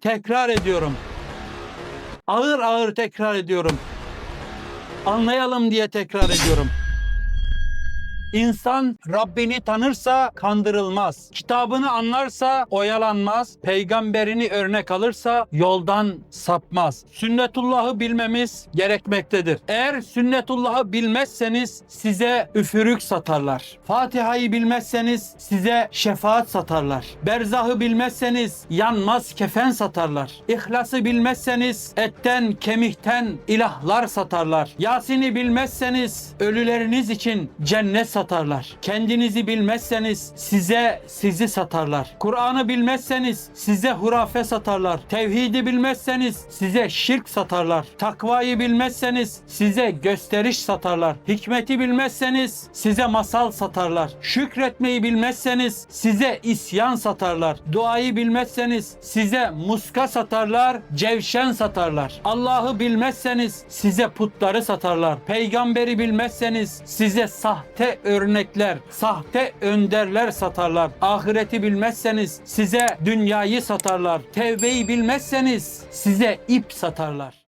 Tekrar ediyorum. Ağır ağır tekrar ediyorum. Anlayalım diye tekrar ediyorum. İnsan Rabbini tanırsa kandırılmaz. Kitabını anlarsa oyalanmaz. Peygamberini örnek alırsa yoldan sapmaz. Sünnetullah'ı bilmemiz gerekmektedir. Eğer sünnetullah'ı bilmezseniz size üfürük satarlar. Fatiha'yı bilmezseniz size şefaat satarlar. Berzahı bilmezseniz yanmaz kefen satarlar. İhlası bilmezseniz etten kemikten ilahlar satarlar. Yasin'i bilmezseniz ölüleriniz için cennet satarlar. Kendinizi bilmezseniz size sizi satarlar. Kur'an'ı bilmezseniz size hurafe satarlar. Tevhidi bilmezseniz size şirk satarlar. Takvayı bilmezseniz size gösteriş satarlar. Hikmeti bilmezseniz size masal satarlar. Şükretmeyi bilmezseniz size isyan satarlar. Duayı bilmezseniz size muska satarlar, cevşen satarlar. Allah'ı bilmezseniz size putları satarlar. Peygamberi bilmezseniz size sahte örnekler, sahte önderler satarlar. Ahireti bilmezseniz size dünyayı satarlar. Tevbeyi bilmezseniz size ip satarlar.